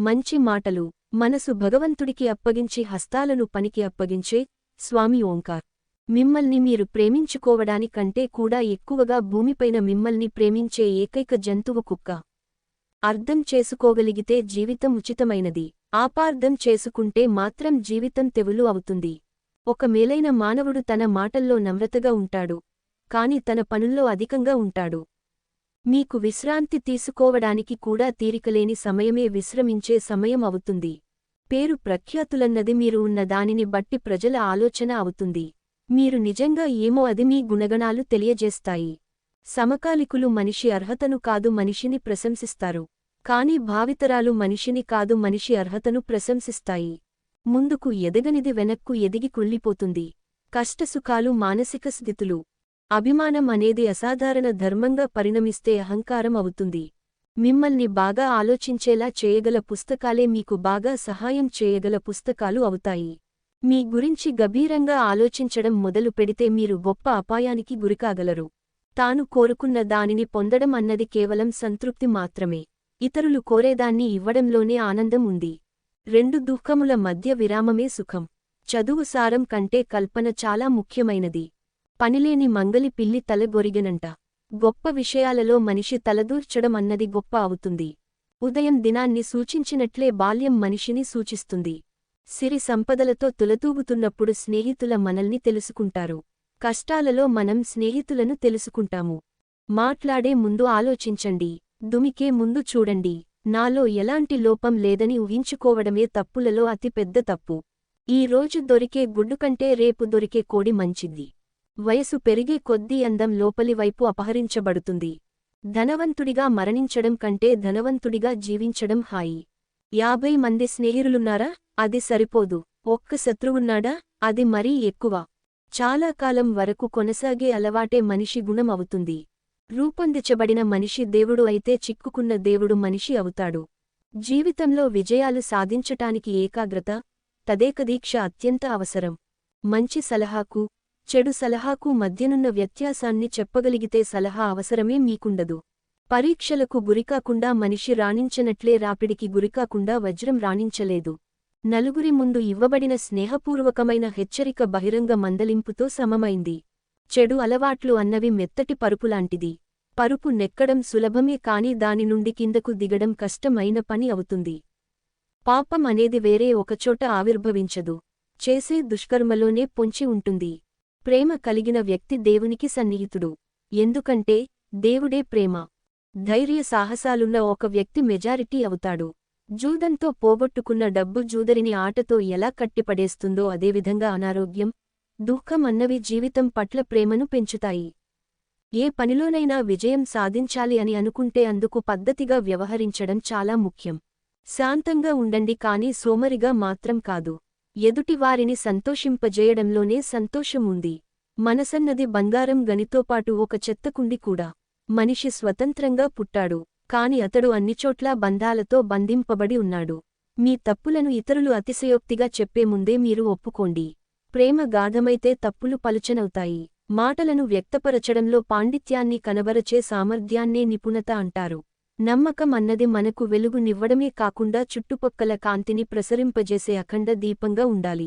మంచి మాటలు మనసు భగవంతుడికి అప్పగించి హస్తాలను పనికి అప్పగించే స్వామి ఓంకార్. మిమ్మల్ని మీరు ప్రేమించుకోవడానికంటే కూడా ఎక్కువగా భూమిపైన మిమ్మల్ని ప్రేమించే ఏకైక జంతువు కుక్క. అర్థం చేసుకోగలిగితే జీవితం ఉచితమైనది. ఆపార్థం చేసుకుంటే మాత్రం జీవితం తెవులు అవుతుంది. ఒక మేలైన మానవుడు తన మాటల్లో నమ్రతగా ఉంటాడు. కాని తన పనుల్లో అధికంగా ఉంటాడు. మీకు విశ్రాంతి తీసుకోవడానికి కూడా తీరికలేని సమయమే విశ్రమించే సమయం అవుతుంది. పేరు ప్రఖ్యాతులన్నది మీరు ఉన్న దానిని బట్టి ప్రజల ఆలోచన అవుతుంది. మీరు నిజంగా ఏమో అది మీ గుణగణాలు తెలియజేస్తాయి. సమకాలికులు మనిషి అర్హతను కాదు మనిషిని ప్రశంసిస్తారు. కాని భావితరాలు మనిషిని కాదు మనిషి అర్హతను ప్రశంసిస్తాయి. ముందుకు ఎదగనిది వెనక్కు ఎదిగి కుళ్ళిపోతుంది. కష్టసుఖాలు మానసిక స్థితులు. అభిమానం అనేది అసాధారణ ధర్మంగా పరిణమిస్తే అహంకారం అవుతుంది. మిమ్మల్ని బాగా ఆలోచించేలా చేయగల పుస్తకాలే మీకు బాగా సహాయం చేయగల పుస్తకాలు అవుతాయి. మీ గురించి గభీరంగా ఆలోచించడం మొదలు పెడితే మీరు గొప్ప అపాయానికి గురికాగలరు. తాను కోరుకున్న దానిని పొందడం అన్నది కేవలం సంతృప్తి మాత్రమే. ఇతరులు కోరేదాన్ని ఇవ్వడంలోనే ఆనందం ఉంది. రెండు దుఃఖముల మధ్య విరామమే సుఖం. చదువు సారం కంటే కల్పన చాలా ముఖ్యమైనది. పనిలేని మంగలి పిల్లి తలగొరిగెనంట. గొప్ప విషయాలలో మనిషి తలదూర్చడం అన్నది గొప్ప అవుతుంది. ఉదయం దినాన్ని సూచించినట్లే బాల్యం మనిషిని సూచిస్తుంది. సిరి సంపదలతో తులతూగుతున్నప్పుడు స్నేహితుల మనల్ని తెలుసుకుంటారు. కష్టాలలో మనం స్నేహితులను తెలుసుకుంటాము. మాట్లాడే ముందు ఆలోచించండి. దుమికే ముందు చూడండి. నాలో ఎలాంటి లోపం లేదని ఊహించుకోవడమే తప్పులలో అతి పెద్ద తప్పు. ఈ రోజు దొరికే గుడ్డు కంటే రేపు దొరికే కోడి మంచిది. వయసు పెరిగే కొద్దీ అందం లోపలివైపు అపహరించబడుతుంది. ధనవంతుడిగా మరణించడం కంటే ధనవంతుడిగా జీవించడం హాయి. యాభై మంది స్నేహితులున్నారా? అది సరిపోదు. ఒక్క శత్రువున్నాడా? అది మరీ ఎక్కువ. చాలా కాలం వరకు కొనసాగే అలవాటే మనిషి గుణం అవుతుంది. రూపొందించబడిన మనిషి దేవుడు అయితే చిక్కుకున్న దేవుడు మనిషి అవుతాడు. జీవితంలో విజయాలు సాధించటానికి ఏకాగ్రత తదేకదీక్ష అత్యంత అవసరం. మంచి సలహాకు చెడు సలహాకు మధ్యనున్న వ్యత్యాసాన్ని చెప్పగలిగితే సలహా అవసరమే మీకుండదు. పరీక్షలకు గురికాకుండా మనిషి రాణించనట్లే రాపిడికి గురికాకుండా వజ్రం రాణించలేదు. నలుగురి ముందు ఇవ్వబడిన స్నేహపూర్వకమైన హెచ్చరిక బహిరంగ మందలింపుతో సమమైంది. చెడు అలవాట్లు అన్నవి మెత్తటి పరుపులాంటిది. పరుపు నెక్కడం సులభమే కాని దాని నుండి కిందకు దిగడం కష్టమైన పని అవుతుంది. పాపం అనేది వేరే ఒకచోట ఆవిర్భవించదు. చేసే దుష్కర్మలోనే పొంచి ఉంటుంది. ప్రేమ కలిగిన వ్యక్తి దేవునికి సన్నిహితుడు. ఎందుకంటే దేవుడే ప్రేమ. ధైర్య సాహసాలున్న ఒక వ్యక్తి మెజారిటీ అవుతాడు. జూదంతో పోగొట్టుకున్న డబ్బు జూదరిని ఆటతో ఎలా కట్టిపడేస్తుందో అదేవిధంగా అనారోగ్యం దుఃఖం అన్నవి జీవితం పట్ల ప్రేమను పెంచుతాయి. ఏ పనిలోనైనా విజయం సాధించాలి అని అనుకుంటే అందుకు పద్ధతిగా వ్యవహరించడం చాలా ముఖ్యం. శాంతంగా ఉండండి కాని సోమరిగా మాత్రం కాదు. ఎదుటివారిని సంతోషింపజేయడంలోనే సంతోషముంది మనసన్నది బంగారం గనితోపాటు ఒక చెత్తకుండి కూడా మనిషి స్వతంత్రంగా పుట్టాడు కాని అతడు అన్నిచోట్లా బంధాలతో బంధింపబడి ఉన్నాడు. మీ తప్పులను ఇతరులు అతిశయోక్తిగా చెప్పే ముందే మీరు ఒప్పుకోండి. ప్రేమ గాఢమైతే తప్పులు పలుచనవుతాయి. మాటలను వ్యక్తపరచడంలో పాండిత్యాన్ని కనబరచే సామర్థ్యాన్నే నిపుణత అంటారు. నమ్మకం అన్నది మనకు వెలుగునివ్వడమే కాకుండా చుట్టుపక్కల కాంతిని ప్రసరింపజేసే అఖండ దీపంగా ఉండాలి.